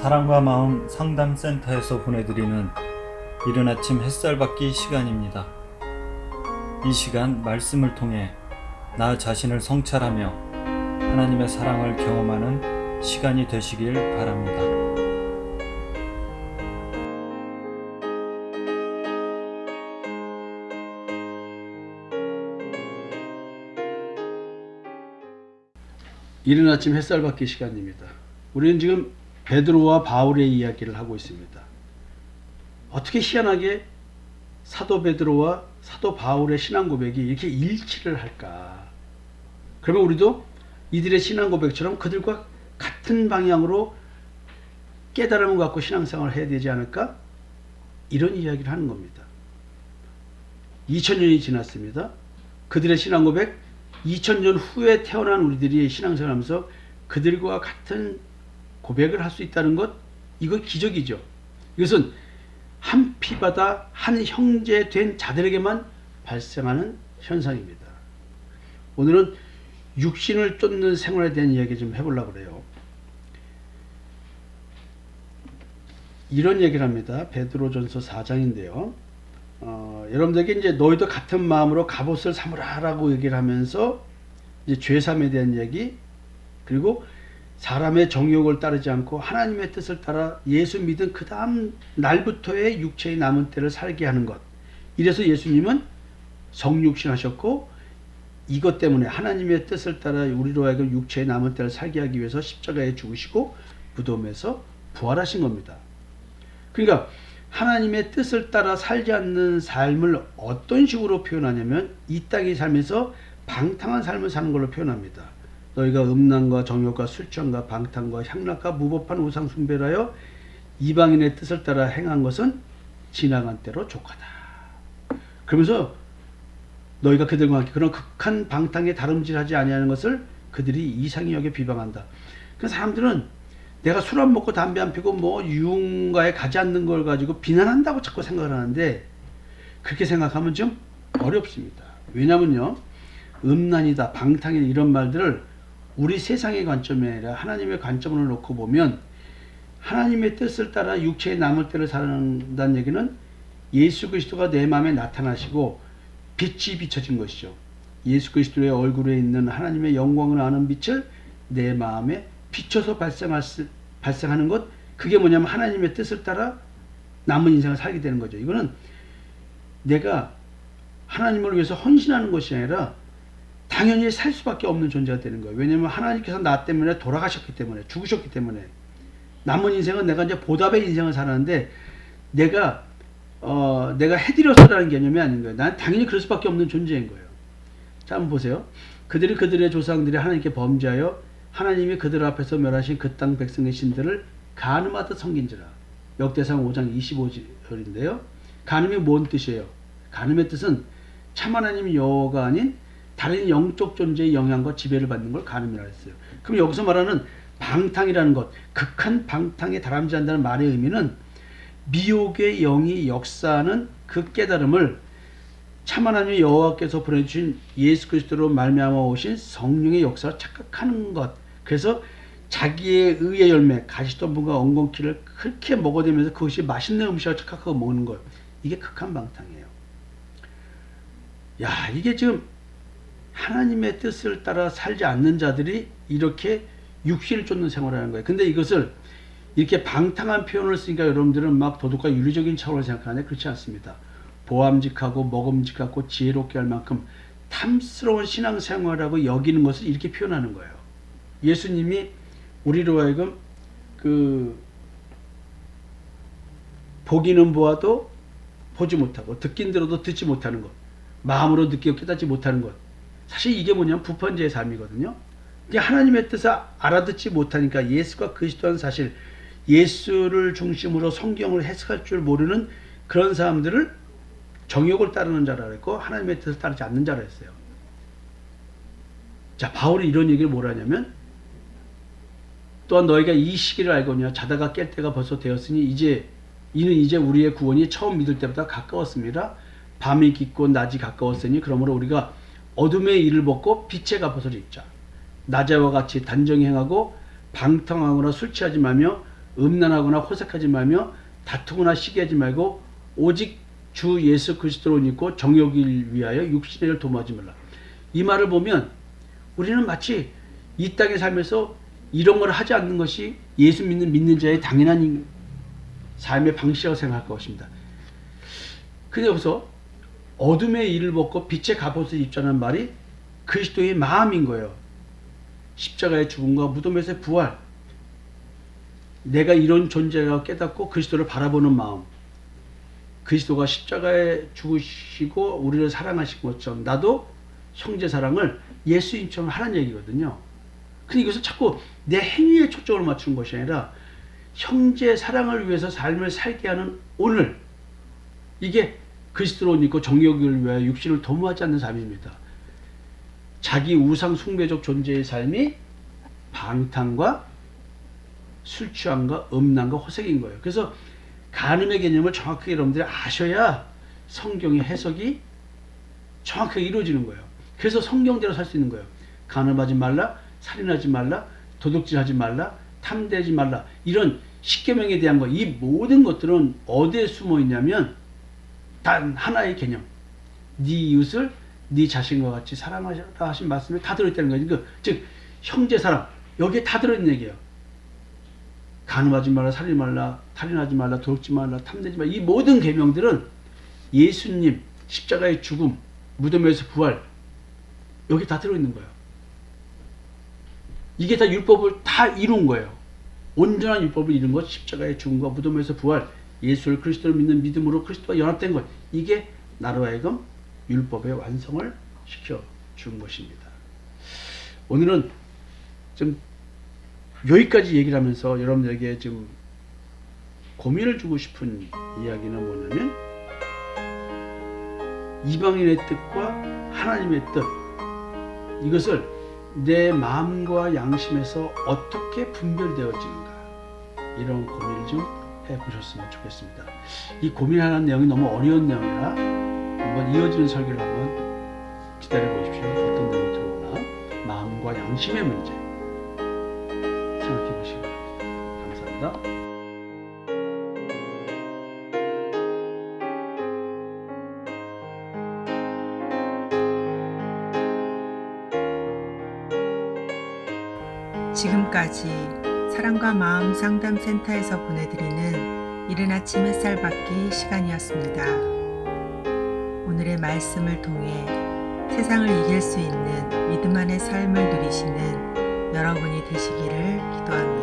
사랑과 마음 상담센터에서 보내드리는 이른 아침 햇살 받기 시간입니다. 이 시간 말씀을 통해 나 자신을 성찰하며 하나님의 사랑을 경험하는 시간이 되시길 바랍니다. 이른 아침 햇살 받기 시간입니다. 우리는 지금 베드로와 바울의 이야기를 하고 있습니다. 어떻게 희한하게 사도 베드로와 사도 바울의 신앙 고백이 이렇게 일치를 할까? 그러면 우리도 이들의 신앙 고백처럼 그들과 같은 방향으로 깨달음을 갖고 신앙생활을 해야 되지 않을까? 이런 이야기를 하는 겁니다. 2000년이 지났습니다. 그들의 신앙 고백 2000년 후에 태어난 우리들이 신앙생활 하면서 그들과 같은 고백을 할 수 있다는 것, 이거 기적이죠. 이것은 한 피바다 한 형제 된 자들에게만 발생하는 현상입니다. 오늘은 육신을 쫓는 생활에 대한 이야기 좀 해보려고 그래요. 이런 얘기를 합니다. 베드로전서 4장인데요. 어, 여러분들에게 이제 너희도 같은 마음으로 갑옷을 삼으라라고 얘기를 하면서 이제 죄삼에 대한 얘기 그리고 사람의 정욕을 따르지 않고 하나님의 뜻을 따라 예수 믿은 그 다음 날부터의 육체의 남은 때를 살게 하는 것. 이래서 예수님은 성육신 하셨고 이것 때문에 하나님의 뜻을 따라 우리로 하여금 육체의 남은 때를 살게 하기 위해서 십자가에 죽으시고 무덤에서 부활하신 겁니다. 그러니까 하나님의 뜻을 따라 살지 않는 삶을 어떤 식으로 표현하냐면 이 땅의 삶에서 방탕한 삶을 사는 걸로 표현합니다. 너희가 음란과 정욕과 술취함과 방탕과 향락과 무법한 우상 숭배를 하여 이방인의 뜻을 따라 행한 것은 지나간 때로 족하다. 그러면서 너희가 그들과 함께 그런 극한 방탕에 다름질하지 아니하는 것을 그들이 이상히 여겨 비방한다. 그 사람들은 내가 술 안 먹고 담배 안 피고 뭐 유흥가에 가지 않는 걸 가지고 비난한다고 자꾸 생각을 하는데 그렇게 생각하면 좀 어렵습니다. 왜냐면요. 음란이다, 방탕이다 이런 말들을 우리 세상의 관점이 아니라 하나님의 관점으로 놓고 보면 하나님의 뜻을 따라 육체의 남을 때를 사는다는 얘기는 예수 그리스도가 내 마음에 나타나시고 빛이 비춰진 것이죠. 예수 그리스도의 얼굴에 있는 하나님의 영광을 아는 빛을 내 마음에 비춰서 발생할 수, 발생하는 것 그게 뭐냐면 하나님의 뜻을 따라 남은 인생을 살게 되는 거죠. 이거는 내가 하나님을 위해서 헌신하는 것이 아니라 당연히 살 수밖에 없는 존재가 되는 거예요. 왜냐하면 하나님께서 나 때문에 돌아가셨기 때문에 죽으셨기 때문에 남은 인생은 내가 이제 보답의 인생을 살았는데 내가 어, 내가 해드려서라는 개념이 아닌 거예요. 난 당연히 그럴 수밖에 없는 존재인 거예요. 자, 한번 보세요. 그들이 그들의 조상들이 하나님께 범죄하여 하나님이 그들 앞에서 멸하신 그 땅 백성의 신들을 가늠하듯 섬긴지라. 역대상 5장 25절인데요. 가늠이 뭔 뜻이에요? 가늠의 뜻은 참 하나님 여호가 아닌 다른 영적 존재의 영향과 지배를 받는 걸 가늠이라 했어요. 그럼 여기서 말하는 방탕이라는 것, 극한 방탕에 다람쥐한다는 말의 의미는 미혹의 영이 역사하는 그 깨달음을 참 하나님 여호와께서 보내주신 예수 그리스도로 말미암아 오신 성령의 역사를 착각하는 것. 그래서 자기의 의의 열매, 가시덤불과 엉겅퀴를 그렇게 먹어대면서 그것이 맛있는 음식을 착각하고 먹는 것. 이게 극한 방탕이에요. 야, 이게 지금 하나님의 뜻을 따라 살지 않는 자들이 이렇게 육신을 쫓는 생활을 하는 거예요. 근데 이것을 이렇게 방탕한 표현을 쓰니까 여러분들은 막 도덕과 윤리적인 차원을 생각하는데 그렇지 않습니다. 보암직하고 먹음직하고 지혜롭게 할 만큼 탐스러운 신앙생활하고 여기는 것을 이렇게 표현하는 거예요. 예수님이 우리로 하여금 그 보기는 보아도 보지 못하고 듣긴 들어도 듣지 못하는 것, 마음으로 느끼고 깨닫지 못하는 것. 사실 이게 뭐냐면 부펀제의 삶이거든요. 이게 하나님의 뜻을 알아듣지 못하니까 예수가 그리스도한 사실, 예수를 중심으로 성경을 해석할 줄 모르는 그런 사람들을 정욕을 따르는 자라 그랬고 하나님의 뜻을 따르지 않는 자라 했어요. 자, 바울이 이런 얘기를 뭐라 하냐면 또한 너희가 이 시기를 알거냐 자다가 깰 때가 벌써 되었으니 이제 이는 이제 우리의 구원이 처음 믿을 때보다 가까웠습니다. 밤이 깊고 낮이 가까웠으니 그러므로 우리가 어둠의 일을 벗고 빛의 갑옷을 입자. 낮에와 같이 단정히 행하고 방탕하거나 술 취하지 말며 음란하거나 호색하지 말며 다투거나 시기하지 말고 오직 주 예수 그리스도를 믿고 정욕을 위하여 육신의 일을 도모하지 말라. 이 말을 보면 우리는 마치 이 땅에 살면서 이런 걸 하지 않는 것이 예수 믿는 믿는 자의 당연한 삶의 방식이라고 생각할 것입니다. 근데 여기서 어둠의 일을 벗고 빛의 갑옷을 입자는 말이 그리스도의 마음인 거예요. 십자가의 죽음과 무덤에서의 부활. 내가 이런 존재라고 깨닫고 그리스도를 바라보는 마음. 그리스도가 십자가에 죽으시고 우리를 사랑하신 것처럼 나도 형제 사랑을 예수님처럼 하라는 얘기거든요. 근데 이것을 자꾸 내 행위에 초점을 맞추는 것이 아니라 형제 사랑을 위해서 삶을 살게 하는 오늘 이게 그리스도로 믿고 정욕을 위하여 육신을 도모하지 않는 삶입니다. 자기 우상 숭배적 존재의 삶이 방탕과 술 취함과 음란과 호색인 거예요. 그래서 간음의 개념을 정확하게 여러분들이 아셔야 성경의 해석이 정확하게 이루어지는 거예요. 그래서 성경대로 살 수 있는 거예요. 간음하지 말라, 살인하지 말라, 도둑질하지 말라, 탐대지 말라. 이런 십계명에 대한 거, 이 모든 것들은 어디에 숨어 있냐면 단 하나의 개념. 네 이웃을 네 자신과 같이 사랑하라 하신 말씀에 다 들어있다는 거예요. 그, 즉 형제 사랑 여기에 다 들어있는 얘기예요. 간음하지 말라, 살인 말라, 탈인하지 말라, 도둑지 말라, 탐내지 말라. 이 모든 계명들은 예수님 십자가의 죽음, 무덤에서 부활 여기 다 들어있는 거예요. 이게 다 율법을 다 이룬 거예요. 온전한 율법을 이룬 것, 십자가의 죽음과 무덤에서 부활, 예수를 그리스도를 믿는 믿음으로 그리스도와 연합된 것, 이게 나로 하여금 율법의 완성을 시켜 준 것입니다. 오늘은 좀 여기까지 얘기를 하면서 여러분들에게 좀 고민을 주고 싶은 이야기는 뭐냐면 이방인의 뜻과 하나님의 뜻. 이것을 내 마음과 양심에서 어떻게 분별되어지는가. 이런 고민을 좀 해 보셨으면 좋겠습니다. 이 고민하는 내용이 너무 어려운 내용이라 한번 이어지는 설교를 한번 기다려 보십시오. 어떤 내용이 들어오나 마음과 양심의 문제 생각해 보시기 바랍니다. 감사합니다. 지금까지 사랑과 마음 상담센터에서 보내드리는 이른 아침 햇살 받기 시간이었습니다. 오늘의 말씀을 통해 세상을 이길 수 있는 믿음 안의 삶을 누리시는 여러분이 되시기를 기도합니다.